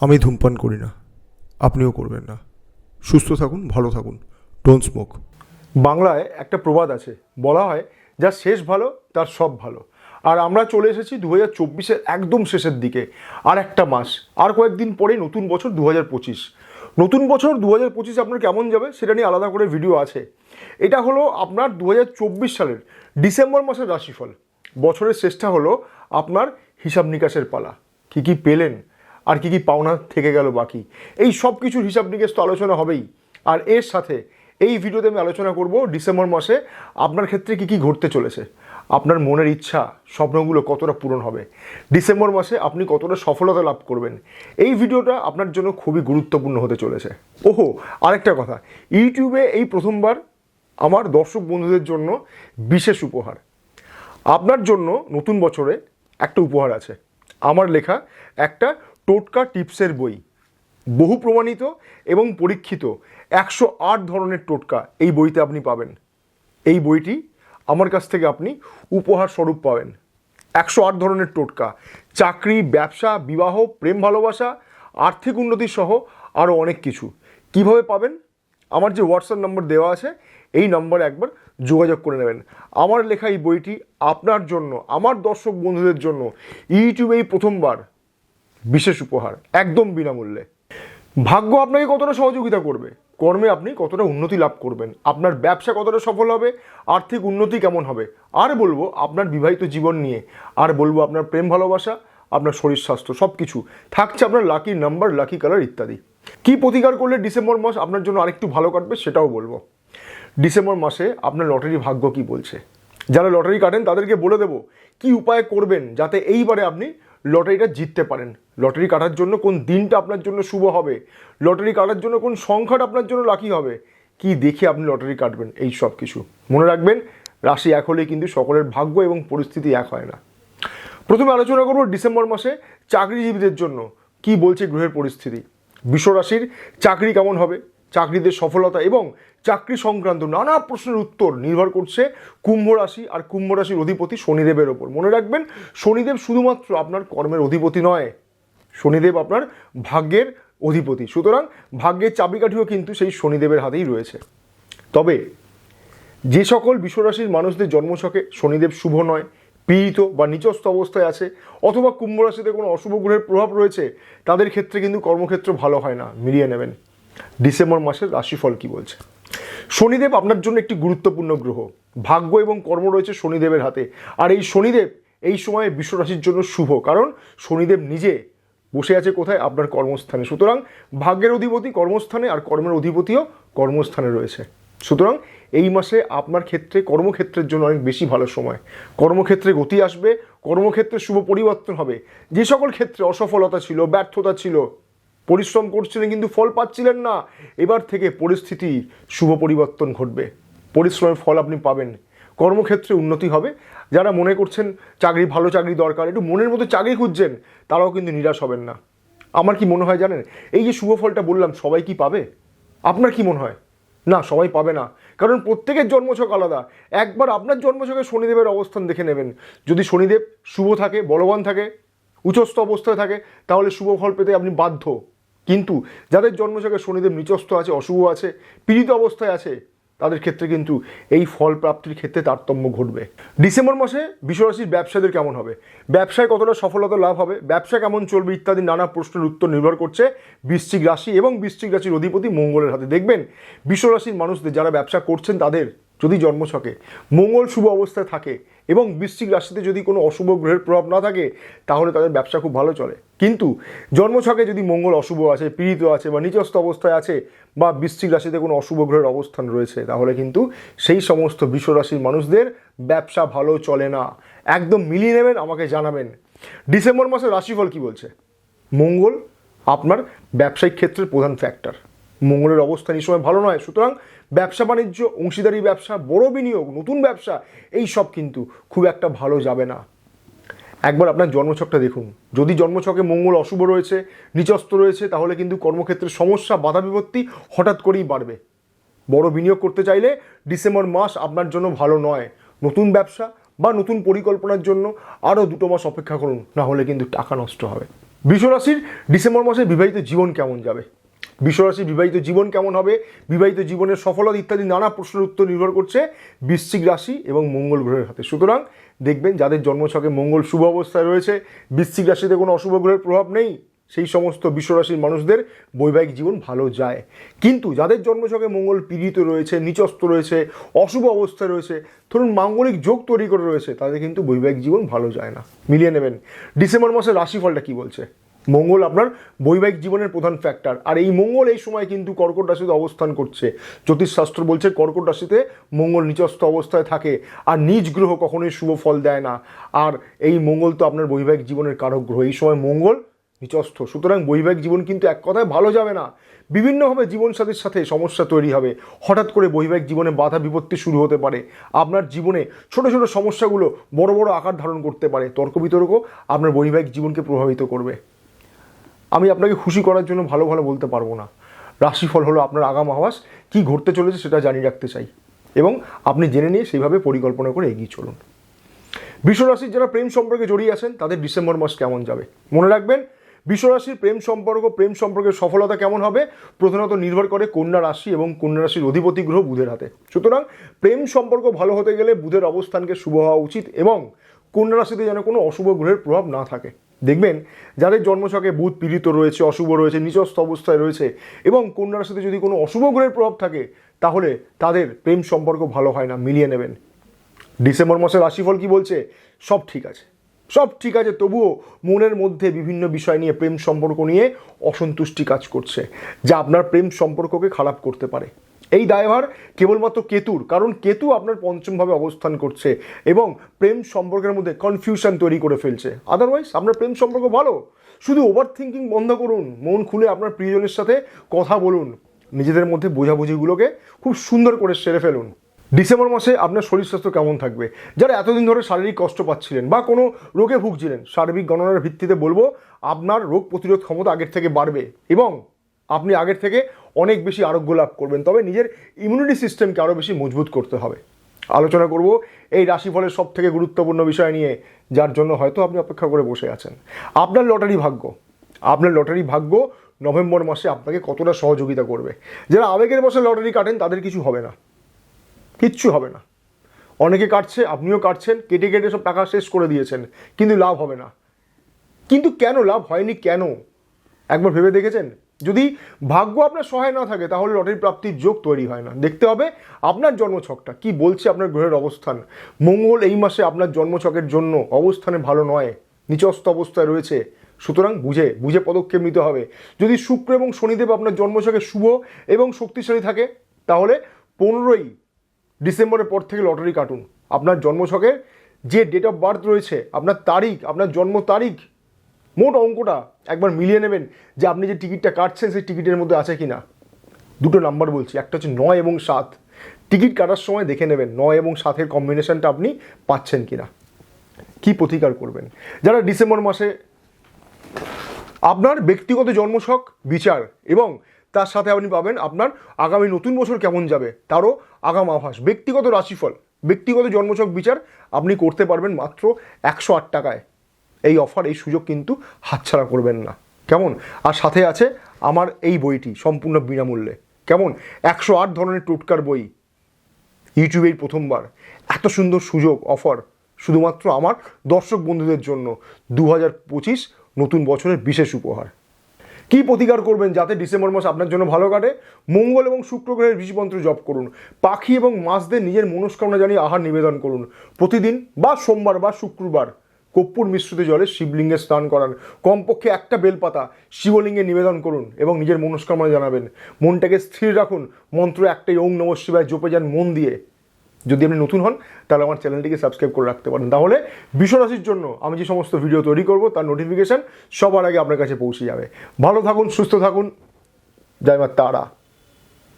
আমি ধূমপান করি না। আপনিও করবেন না। সুস্থ থাকুন, ভালো থাকুন। ডোন্ট স্মোক বাংলায় একটা প্রবাদ আছে। বলা হয়, যা শেষ ভালো, তার সব ভালো। আর আমরা চলে এসেছি দু হাজার চব্বিশের একদম শেষের দিকে। আর একটা মাস। আর কয়েকদিন পরে নতুন বছর দু হাজার পঁচিশ। নতুন বছর দু হাজার পঁচিশ আপনার কেমন যাবে সেটা নিয়ে আলাদা করে ভিডিও আছে। এটা হলো আপনার দু হাজার চব্বিশ সালের ডিসেম্বর মাসের রাশিফল। বছরের শেষটা হলো আপনার হিসাব নিকাশের পালা। কী কী পেলেন? আর কী কী পাওনা থেকে গেল বাকি? এই সব কিছুর হিসাব নিকেশ তো আলোচনা হবেই। আর এর সাথে এই ভিডিওতে আমি আলোচনা করব ডিসেম্বর মাসে আপনার ক্ষেত্রে কী কী ঘটতে চলেছে। আপনার মনের ইচ্ছা, স্বপ্নগুলো কতটা পূরণ হবে। ডিসেম্বর মাসে আপনি কতটা সফলতা লাভ করবেন। এই ভিডিওটা আপনার জন্য খুবই গুরুত্বপূর্ণ হতে চলেছে। ওহো, আরেকটা কথা। ইউটিউবে এই প্রথমবার আমার দর্শক বন্ধুদের জন্য বিশেষ উপহার। আপনার জন্য নতুন বছরে একটা উপহার আছে। আমার লেখা, একটা টোটকা টিপসের বই, বহু প্রমাণিত এবং পরীক্ষিত, একশো আট ধরনের টোটকা এই বইতে আপনি পাবেন। এই বইটি আমার কাছ থেকে আপনি উপহার স্বরূপ পাবেন। একশো আট ধরনের টোটকা, চাকরি, ব্যবসা, বিবাহ, প্রেম ভালোবাসা, আর্থিক উন্নতি সহ আরও অনেক কিছু। কীভাবে পাবেন? আমার যে হোয়াটসঅ্যাপ নম্বর দেওয়া আছে, এই নম্বরে একবার যোগাযোগ করে নেবেন। আমার লেখা এই বইটি আপনার জন্য, আমার দর্শক বন্ধুদের জন্য। ইউটিউবে এই প্রথমবার বিশেষ উপহার, একদম বিনামূল্যে। ভাগ্য আপনাকে কতটা সহযোগিতা করবে? কর্মে আপনি কতটা উন্নতি লাভ করবেন? আপনার ব্যবসা কতটা সফল হবে? আর্থিক উন্নতি কেমন হবে? আর বলব, আপনার বিবাহিত জীবন নিয়ে, আর বলব আপনার প্রেম ভালোবাসা, আপনার শরীর স্বাস্থ্য সব কিছু থাকছে আপনার লাকি নাম্বার লাকি কালার ইত্যাদি। কি প্রতিকার করলে ডিসেম্বর মাস আপনার জন্য আরেকটু ভালো কাটবে সেটাও বলব। ডিসেম্বর মাসে আপনার লটারি ভাগ্য কি বলছে? যারা লটারি কাটেন তাদেরকে বলে দেবো, কি উপায় করবেন যাতে এইবারে আপনি লটারিটা জিততে পারেন। লটারি কাটার জন্য কোন দিনটা আপনার জন্য শুভ হবে? লটারি কাটার জন্য কোন সংখ্যাটা আপনার জন্য লাকি হবে? কি দেখে আপনি লটারি কাটবেন? এই সব কিছু। মনে রাখবেন, রাশি এক হলে কিন্তু সকলের ভাগ্য এবং পরিস্থিতি এক হয় না। প্রথমে আলোচনা করব ডিসেম্বর মাসে চাকরিজীবীদের জন্য। কি বলছে গ্রহের পরিস্থিতি? বিশ্বরাশির চাকরি কেমন হবে? চাকরিদের সফলতা এবং চাকরি সংক্রান্ত নানা প্রশ্নের উত্তর নির্ভর করছে কুম্ভ রাশি আর কুম্ভ রাশির অধিপতি শনিদেবের ওপর। মনে রাখবেন, শনিদেব শুধুমাত্র আপনার কর্মের অধিপতি নয়, শনিদেব আপনার ভাগ্যের অধিপতি। সুতরাং ভাগ্যের চাবিকাঠিও কিন্তু সেই শনিদেবের হাতেই রয়েছে। তবে যে সকল বিশ্বরাশির মানুষদের জন্মছকে শনিদেব শুভ নয়, পীড়িত বা নিচস্থ অবস্থায় আছে, অথবা কুম্ভ রাশিতে কোনো অশুভ গ্রহের প্রভাব রয়েছে, তাদের ক্ষেত্রে কিন্তু কর্মক্ষেত্র ভালো হয় না। মিলিয়ে নেবেন। ডিসেম্বর মাসের রাশিফল কি বলছে? শনিদেব আপনার জন্য একটি গুরুত্বপূর্ণ গ্রহ। ভাগ্য এবং কর্ম রয়েছে শনিদেবের হাতে। আর এই শনিদেব এই সময়ে বিশ্বরাশির জন্য শুভ, কারণ শনিদেব নিজে বসে আছে কোথায়? আপনার কর্মস্থানে। সুতরাং ভাগ্যের অধিপতি কর্মস্থানে আর কর্মের অধিপতিও কর্মস্থানে রয়েছে। সুতরাং এই মাসে আপনার ক্ষেত্রে কর্মক্ষেত্রের জন্য অনেক বেশি ভালো সময়। কর্মক্ষেত্রে গতি আসবে, কর্মক্ষেত্রে শুভ পরিবর্তন হবে। যে সকল ক্ষেত্রে অসফলতা ছিল, ব্যর্থতা ছিল পরিশ্রম করছিলেন কিন্তু ফল পাচ্ছিলেন না। এবার থেকে পরিস্থিতি শুভ পরিবর্তন ঘটবে। পরিশ্রমের ফল আপনি পাবেন। কর্মক্ষেত্রে উন্নতি হবে। যারা মনে করছেন চাকরি ভালো, চাকরি দরকার, একটু মনের মতো চাকরি খুঁজছেন, তারাও কিন্তু নিরাশ হবেন না। আমার কি মনে হয় জানেন, এই যে শুভ ফলটা বললাম, সবাই কি পাবে? আপনার কি মনে হয়? না, সবাই পাবে না। কারণ প্রত্যেকের জন্মছক আলাদা। একবার আপনার জন্মছকে শনিদেবের অবস্থান দেখে নেবেন। যদি শনিদেব শুভ থাকে, বলবান থাকে, উচ্চস্থ অবস্থায় থাকে, তাহলে শুভ ফল পেতে আপনি বাধ্য। কিন্তু যাদের জন্মছকে শনিদেব নিচস্থ আছে, অশুভ আছে, পীড়িত অবস্থায় আছে, তাদের ক্ষেত্রে কিন্তু এই ফল প্রাপ্তির ক্ষেত্রে তারতম্য ঘটবে। ডিসেম্বর মাসে বিশ্বরাশির ব্যবসায়ীদের কেমন হবে? ব্যবসায় কতটা সফলতা লাভ হবে? ব্যবসা কেমন চলবে ইত্যাদি নানা প্রশ্নের উত্তর নির্ভর করছে বৃশ্চিক রাশি এবং বৃশ্চিক রাশির অধিপতি মঙ্গলের হাতে। দেখবেন, বিশ্বরাশির মানুষদের যারা ব্যবসা করছেন তাদের যদি জন্মছকে মঙ্গল শুভ অবস্থায় থাকে এবং বৃশ্চিক রাশিতে যদি কোনো অশুভ গ্রহের প্রভাব না থাকে, তাহলে তাদের ব্যবসা খুব ভালো চলে। কিন্তু জন্মছকে যদি মঙ্গল অশুভ আছে, পীড়িত আছে বা নিচস্থ অবস্থায় আছে বা বৃশ্চিক রাশিতে কোনো অশুভ গ্রহের অবস্থান রয়েছে, তাহলে কিন্তু সেই সমস্ত বিশ্বরাশির মানুষদের ব্যবসা ভালো চলে না। একদম মিলিয়ে নেবেন, আমাকে জানাবেন। ডিসেম্বর মাসের রাশিফল কি বলছে? মঙ্গল আপনার ব্যবসায়িক ক্ষেত্রের প্রধান ফ্যাক্টর মঙ্গলের অবস্থান এই সময় ভালো নয়। সুতরাং ব্যবসা বাণিজ্য, অংশীদারি ব্যবসা, বড় বিনিয়োগ, নতুন ব্যবসা, এই সব কিন্তু খুব একটা ভালো যাবে না। একবার আপনার জন্মছকটা দেখুন। যদি জন্মছকে মঙ্গল অশুভ রয়েছে নিচস্ত রয়েছে, তাহলে কিন্তু কর্মক্ষেত্রে সমস্যা, বাধা বিপত্তি হঠাৎ করেই বাড়বে। বড় বিনিয়োগ করতে চাইলে ডিসেম্বর মাস আপনার জন্য ভালো নয়। নতুন ব্যবসা বা নতুন পরিকল্পনার জন্য আরও দুটো মাস অপেক্ষা করুন, না হলে কিন্তু টাকা নষ্ট হবে। বিশ্বরাশির ডিসেম্বর মাসে বিবাহিত জীবন কেমন যাবে? বিশ্বরাশির বিবাহিত জীবন কেমন হবে, বিবাহিত জীবনের সফলতা ইত্যাদি নানা প্রশ্নের উত্তর নির্ভর করছে বৃশ্চিক রাশি এবং মঙ্গল গ্রহের হাতে। সুতরাং দেখবেন যাদের জন্মছকে মঙ্গল শুভ অবস্থায় রয়েছে, বৃশ্চিক রাশিতে কোনো অশুভ গ্রহের প্রভাব নেই, সেই সমস্ত বিশ্বরাশির মানুষদের বৈবাহিক জীবন ভালো যায়। কিন্তু যাদের জন্মছকে মঙ্গল পীড়িত রয়েছে নিচস্ত রয়েছে, অশুভ অবস্থায় রয়েছে, ধরুন মাঙ্গলিক যোগ তৈরি করে রয়েছে, তাদের কিন্তু বৈবাহিক জীবন ভালো যায় না। মিলিয়ে নেবেন। ডিসেম্বর মাসের রাশিফলটা কি বলছে? মঙ্গল আপনার বৈবাহিক জীবনের প্রধান ফ্যাক্টর আর এই মঙ্গল এই সময় কিন্তু কর্কট রাশিতে অবস্থান করছে। জ্যোতিষশাস্ত্র বলছে কর্কট রাশিতে মঙ্গল নিচস্থ অবস্থায় থাকে। আর নিজ গ্রহ কখনোই শুভ ফল দেয় না। আর এই মঙ্গল তো আপনার বৈবাহিক জীবনের কারক গ্রহ। এই সময় মঙ্গল নিচস্থ। সুতরাং বৈবাহিক জীবন কিন্তু এক কথায় ভালো যাবে না। বিভিন্নভাবে জীবনসাথীর সাথে সমস্যা তৈরি হবে। হঠাৎ করে বৈবাহিক জীবনে বাধা বিপত্তি শুরু হতে পারে। আপনার জীবনে ছোট ছোট সমস্যাগুলো বড় বড় আকার ধারণ করতে পারে। তর্ক বিতর্ক আপনার বৈবাহিক জীবনকে প্রভাবিত করবে। আমি আপনাকে খুশি করার জন্য ভালো ভালো বলতে পারব না। রাশিফল হলো আপনার আগাম আওয়াজ। কী ঘটতে চলেছে সেটা জানিয়ে রাখতে চাই। এবং আপনি জেনে নিয়ে সেইভাবে পরিকল্পনা করে এগিয়ে চলুন। বিশ্বরাশির যারা প্রেম সম্পর্কে জড়িয়ে আছেন, তাদের ডিসেম্বর মাস কেমন যাবে? মনে রাখবেন, বিশ্বরাশির প্রেম সম্পর্ক, প্রেম সম্পর্কের সফলতা কেমন হবে? প্রধানত নির্ভর করে কন্যা রাশি এবং কন্যা রাশির অধিপতি গ্রহ বুধের হাতে। সুতরাং প্রেম সম্পর্ক ভালো হতে গেলে বুধের অবস্থানকে শুভ হওয়া উচিত এবং কন্যা রাশিতে যেন কোনো অশুভ গ্রহের প্রভাব না থাকে। দেখবেন, যাদের জন্মছকে বুধ, পীড়িত রয়েছে, অশুভ রয়েছে নিচস্থ অবস্থায় রয়েছে, এবং কন্যার সাথে যদি কোনো অশুভ গ্রহের প্রভাব থাকে, তাহলে তাদের প্রেম সম্পর্ক ভালো হয় না, মিলিয়ে নেবেন। ডিসেম্বর মাসের রাশিফল কি বলছে? সব ঠিক আছে। সব ঠিক আছে, তবুও মনের মধ্যে বিভিন্ন বিষয় নিয়ে, প্রেম সম্পর্ক নিয়ে অসন্তুষ্টি কাজ করছে, যা আপনার প্রেম সম্পর্ককে খারাপ করতে পারে। এই দায়ভার কেবলমাত্র কেতুর, কারণ কেতু আপনার পঞ্চমভাবে অবস্থান করছে এবং প্রেম সম্পর্কের মধ্যে কনফিউশন তৈরি করে ফেলছে। আদারওয়াইজ আপনার প্রেম সম্পর্ক ভালো। শুধু ওভার থিঙ্কিং বন্ধ করুন, মন খুলে আপনার প্রিয়জনের সাথে কথা বলুন, নিজেদের মধ্যে বোঝাবুঝিগুলোকে খুব সুন্দর করে সেরে ফেলুন। ডিসেম্বর মাসে আপনার শরীর স্বাস্থ্য কেমন থাকবে? যারা এতদিন ধরে শারীরিক কষ্ট পাচ্ছিলেন বা কোনো রোগে ভুগছিলেন, সার্বিক গণনার ভিত্তিতে বলব, আপনার রোগ প্রতিরোধ ক্ষমতা আগের থেকে বাড়বে এবং আপনি আগের থেকে অনেক বেশি আরোগ্য লাভ করবেন। তবে নিজের ইমিউনিটি সিস্টেমকে আরও বেশি মজবুত করতে হবে। আলোচনা করব এই রাশিফলের সব থেকে গুরুত্বপূর্ণ বিষয় নিয়ে, যার জন্য হয়তো আপনি অপেক্ষা করে বসে আছেন। আপনার লটারি ভাগ্য, আপনার লটারি ভাগ্য নভেম্বর মাসে আপনাকে কতটা সহযোগিতা করবে। যারা আবেগের বসে লটারি কাটেন, তাদের কিছু হবে না। কিচ্ছু হবে না। অনেকে কাটছে, আপনিও কাটছেন, কেটে কেটে সব টাকা শেষ করে দিয়েছেন, কিন্তু লাভ হবে না। কিন্তু কেন লাভ হয়নি কেন? একবার ভেবে দেখেছেন? যদি ভাগ্য আপনার সহায় না থাকে, তাহলে লটারি প্রাপ্তির যোগ তৈরি হয় না। দেখতে হবে আপনার জন্মছকটা, কি বলছে আপনার গ্রহের অবস্থান। মঙ্গল এই মাসে আপনার জন্মছকের জন্য অবস্থানে ভালো নয় নিচস্ত অবস্থায় রয়েছে। সুতরাং বুঝে বুঝে পদক্ষেপ নিতে হবে। যদি শুক্র এবং শনিদেব আপনার জন্মছকে শুভ এবং শক্তিশালী থাকে, তাহলে পনেরোই ডিসেম্বরের পর থেকে লটারি কাটুন। আপনার জন্মছকে যে ডেট অফ বার্থ রয়েছে, আপনার তারিখ, আপনার জন্ম তারিখ মোট অঙ্কটা একবার মিলিয়ে নেবেন যে আপনি যে টিকিটটা কাটছেন সেই টিকিটের মধ্যে আছে কি না দুটো নাম্বার বলছি, একটা হচ্ছে নয় এবং সাত। টিকিট কাটার সময় দেখে নেবেন নয় এবং সাতের কম্বিনেশনটা আপনি পাচ্ছেন কি না কী প্রতিকার করবেন? যারা ডিসেম্বর মাসে আপনার ব্যক্তিগত জন্মছক, বিচার এবং তার সাথে আপনি পাবেন আপনার আগামী নতুন বছর কেমন যাবে, তারও আগাম আভাস। ব্যক্তিগত রাশিফল, ব্যক্তিগত জন্মছক, বিচার আপনি করতে পারবেন মাত্র একশো আট টাকায়। এই অফার, এই সুযোগ কিন্তু হাতছাড়া করবেন না। কেমন? আর সাথে আছে আমার এই বইটি সম্পূর্ণ বিনামূল্যে। কেমন? একশো আট ধরনের টোটকার বই। ইউটিউবেই প্রথমবার। এত সুন্দর সুযোগ, অফার। শুধুমাত্র আমার দর্শক বন্ধুদের জন্য। দু পঁচিশ নতুন বছরের বিশেষ উপহার। কি প্রতিকার করবেন যাতে ডিসেম্বর মাস আপনার জন্য ভালো কাটে? মঙ্গল এবং শুক্র গ্রহের বিষমন্ত্র জপ করুন। পাখি এবং মাছদের নিজের মনস্কামনা জানিয়ে আহার নিবেদন করুন। প্রতিদিন বা সোমবার বা শুক্রবার কর্পূর মিশ্রিত জলে শিবলিঙ্গে স্নান করান। কমপক্ষে একটা বেলপাতা শিবলিঙ্গে নিবেদন করুন এবং নিজের মনস্কামনা জানাবেন। মনটাকে স্থির রাখুন। মন্ত্র একটাই, ওং নম শিবায়, জপে যান মন দিয়ে। যদি আপনি নতুন হন, তাহলে আমার চ্যানেলটিকে সাবস্ক্রাইব করে রাখতে পারেন। তাহলে বিশ্বরাশির জন্য আমি যে সমস্ত ভিডিও তৈরি করব, তার নোটিফিকেশান সবার আগে আপনার কাছে পৌঁছে যাবে। ভালো থাকুন, সুস্থ থাকুন। মা তারা।